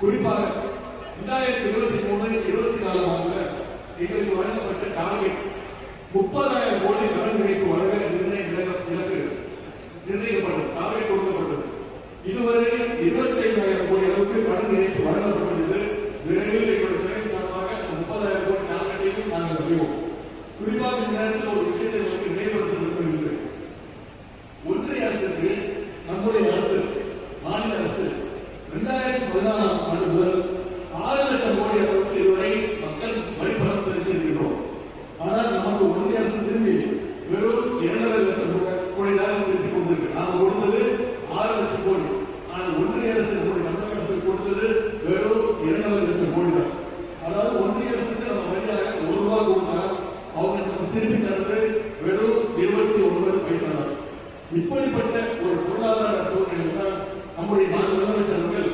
குறிப்பாக இரண்டாயிரத்தி இருபத்தி மூணு இருபத்தி நாலு ஆண்டுல எங்களுக்கு வழங்கப்பட்ட டார்கெட் முப்பதாயிரம் இப்படிப்பட்ட ஒரு பொருளாதார சூழ்நிலையில் தான் நம்முடைய நான்கு முதலமைச்சர்கள்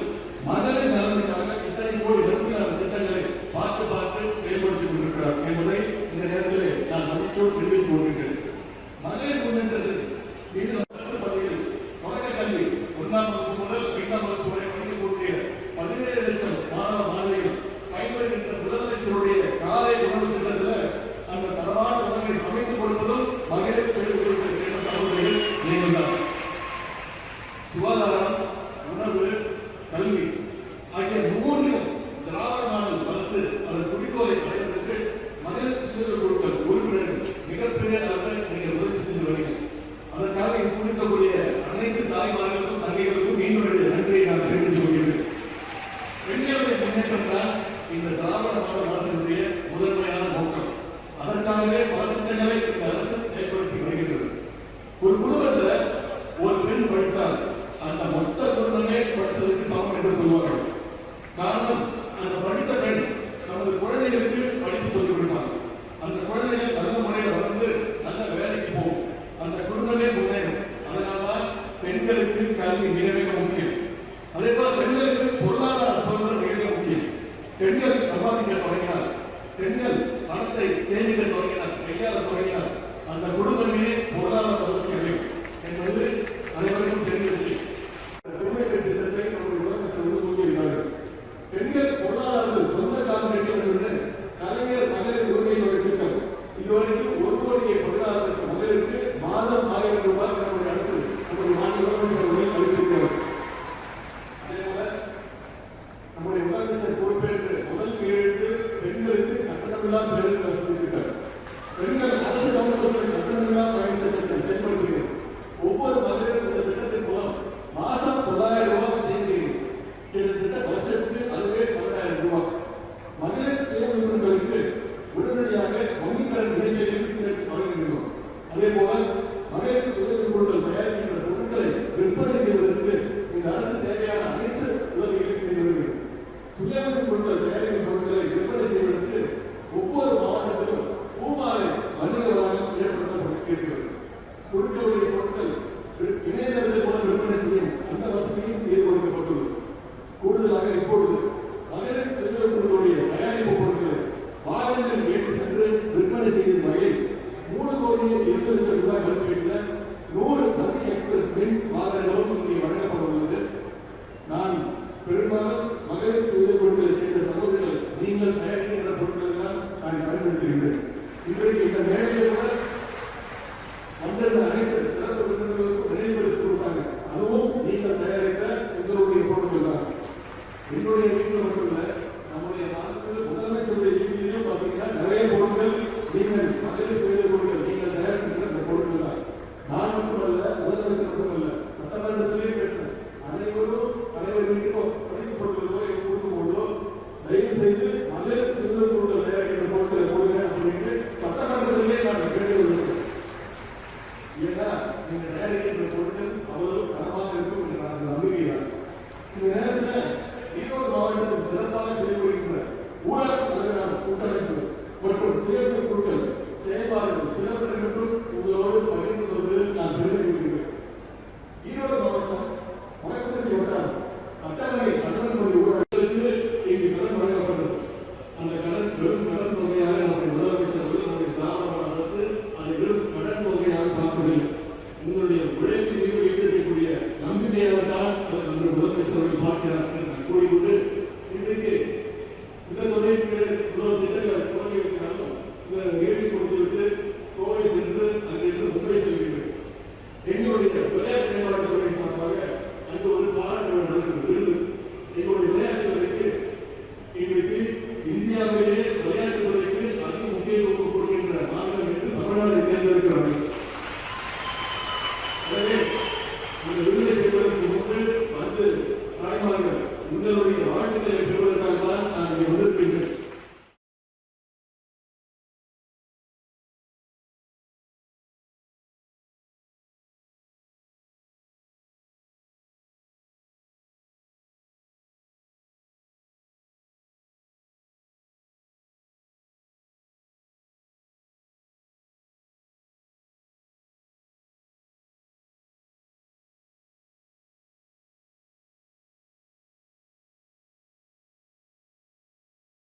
மகளிர் நலனுக்காக இத்தனை கோடி நம்பிக்கையான திட்டங்களை பார்த்து பார்த்து செயல்படுத்திக் கொண்டிருக்கிறார் என்பதை இந்த நேரத்தில் நான் மகிழ்ச்சியோடு தெரிவித்துக் கொண்டிருக்கிறேன் ஆகிய மூன்றிலும் திராவிட மாடல் அரசு அதன் குறிக்கோளை அடைவதற்கு மனித சுதந்திர குழுக்கள் உறுப்பினர்கள் மிகப்பெரிய அளவில் நீங்கள் முயற்சி செய்து வருகிறீர்கள். அதற்காக இப்படி இருக்கக்கூடிய அனைத்து தாய்மார்களுக்கும் பெண்கள் சம்பாதிக்க தொடங்கினார். பெண்கள் பணத்தை சேமிக்க தொடங்கினார். கையாள தொடங்கினார். அந்த குடும்பமே பொருளாதார வளர்ச்சி அடையும். என்பது அனைவருக்கும் தெரிந்த விஷயம் 就到这一 Thank you.